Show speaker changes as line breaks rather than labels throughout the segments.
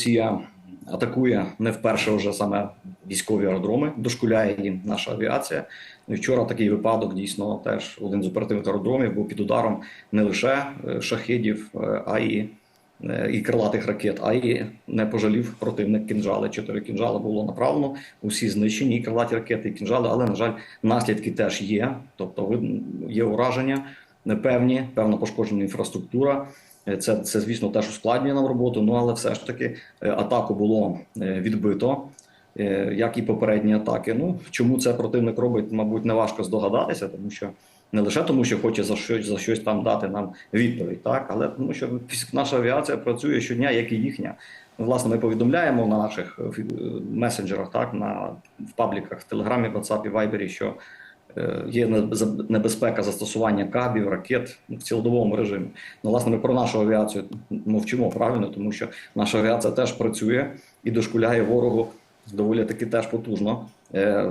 Росія атакує не вперше вже саме військові аеродроми, дошкуляє їм наша авіація. Ну, і вчора такий випадок дійсно теж один з оперативних аеродромів був під ударом не лише е, шахидів, е, а й е, і крилатих ракет, а й не пожалів противник кінжали. Чотири кінжали було направлено. Усі знищені, і крилаті ракети, і кінжали, але на жаль, наслідки теж є. Тобто, є ураження непевні, певна пошкоджена інфраструктура. Е, Це, це, звісно, теж ускладнює нам роботу. Ну але все ж таки е, атаку було е, відбито, як і попередні атаки. Ну чому це противник робить, мабуть, не важко здогадатися, тому що не лише тому, що хоче за щось за щось там дати нам відповідь, так але тому, що наша авіація працює щодня, як і їхня. Власне, ми повідомляємо на наших месенджерах, так на в пабліках, в Телеграмі, WhatsApp, Viber, що е, є небезпека застосування кабів, ракет ну, в цілодобовому режимі. Ну, власне, ми про нашу авіацію мовчимо правильно, тому що наша авіація теж працює і дошкуляє ворогу доволі таки теж потужно, е,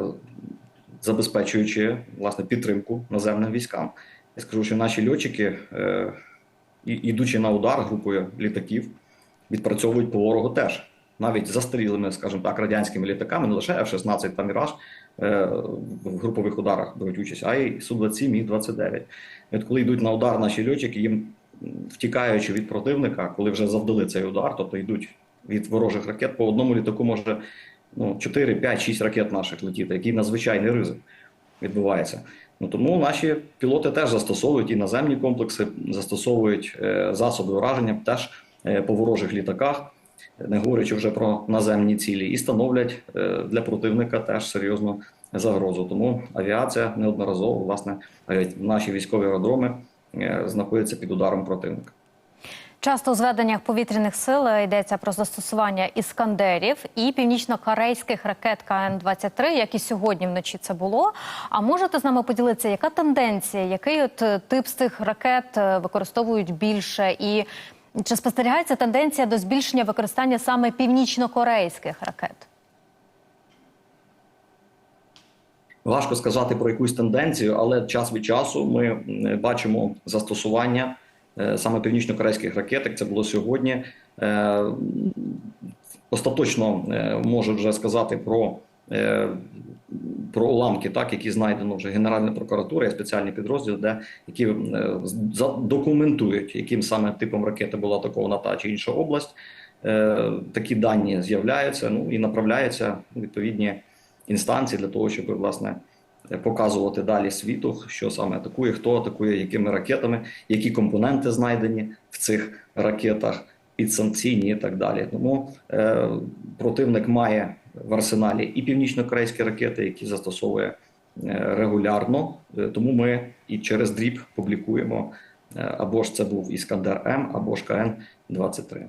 забезпечуючи власне підтримку наземним військам. Я скажу, що наші льотчики, е, ідучи на удар групою літаків, відпрацьовують по ворогу теж. Навіть застарілими, скажімо так, радянськими літаками, не лише F-16 та Міраж е, в групових ударах беруть участь, а й Су-27, Міг-29. От коли йдуть на удар наші льотчики, їм втікаючи від противника, коли вже завдали цей удар, тобто йдуть від ворожих ракет, по одному літаку може ну, 4, 5, 6 ракет наших летіти, який надзвичайний ризик відбувається. Ну тому наші пілоти теж застосовують і наземні комплекси, застосовують е, засоби ураження теж е, по ворожих літаках, не говорячи вже про наземні цілі, і становлять е, для противника теж серйозну загрозу. Тому авіація неодноразово, власне, наші військові аеродроми е, знаходяться під ударом противника.
Часто у зведеннях повітряних сил йдеться про застосування іскандерів і північно-корейських ракет КН-23, як і сьогодні вночі це було. А можете з нами поділитися, яка тенденція, який от е, тип з тих ракет е, використовують більше, і чи спостерігається тенденція до збільшення використання саме північно-корейських ракет?
Важко сказати про якусь тенденцію, але час від часу ми бачимо застосування е, саме північно-корейських ракет. як Це було сьогодні. Е, Остаточно е, можу вже сказати про, про уламки, так які знайдено вже Генеральна прокуратура і спеціальні підрозділи, де які е, документують, яким саме типом ракети була атакована та чи інша область. Е, Такі дані з'являються. Ну і направляються у відповідні інстанції для того, щоб власне показувати далі світу, що саме атакує, хто атакує, якими ракетами, які компоненти знайдені в цих ракетах, підсанкційні і так далі. Тому е, противник має в арсеналі і північно-корейські ракети, які застосовує е, регулярно. Е, Тому ми і через дріб публікуємо або ж це був Іскандер М, або ж КН 23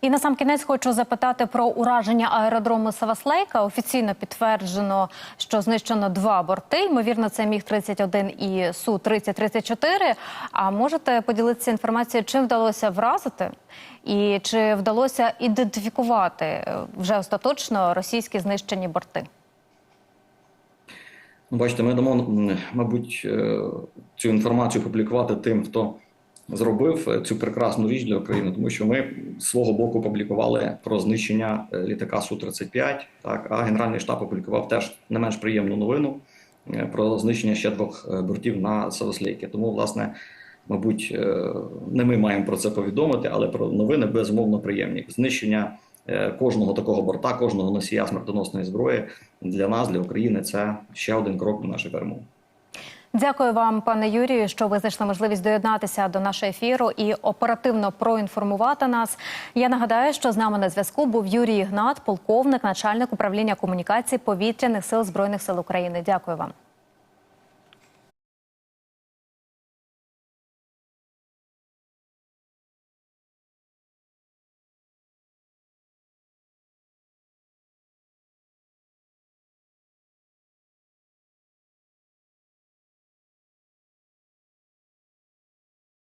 І на сам кінець хочу запитати про ураження аеродрому Саваслейка. Офіційно підтверджено, що знищено два борти. Ймовірно, це міг 31 і су 3034 А можете поділитися інформацією, чим вдалося вразити, і чи вдалося ідентифікувати е, вже остаточно російські знищені борти?
Ну, бачите, ми дамо, мабуть, е, цю інформацію публікувати тим, хто зробив е, цю прекрасну річ для України, тому що ми з свого боку публікували про знищення е, літака Су-35, так, а Генеральний штаб опублікував теж не менш приємну новину про знищення ще двох бортів на Савослейки. Тому, власне, мабуть, не ми маємо про це повідомити, але про новини безумовно приємні. Знищення кожного такого борта, кожного носія смертоносної зброї для нас, для України, це ще один крок до нашої перемоги.
Дякую вам, пане Юрію, що ви знайшли можливість доєднатися до нашого ефіру і оперативно проінформувати нас. Я нагадаю, що з нами на зв'язку був Юрій Ігнат, полковник, начальник управління комунікації повітряних сил збройних сил України. Дякую вам.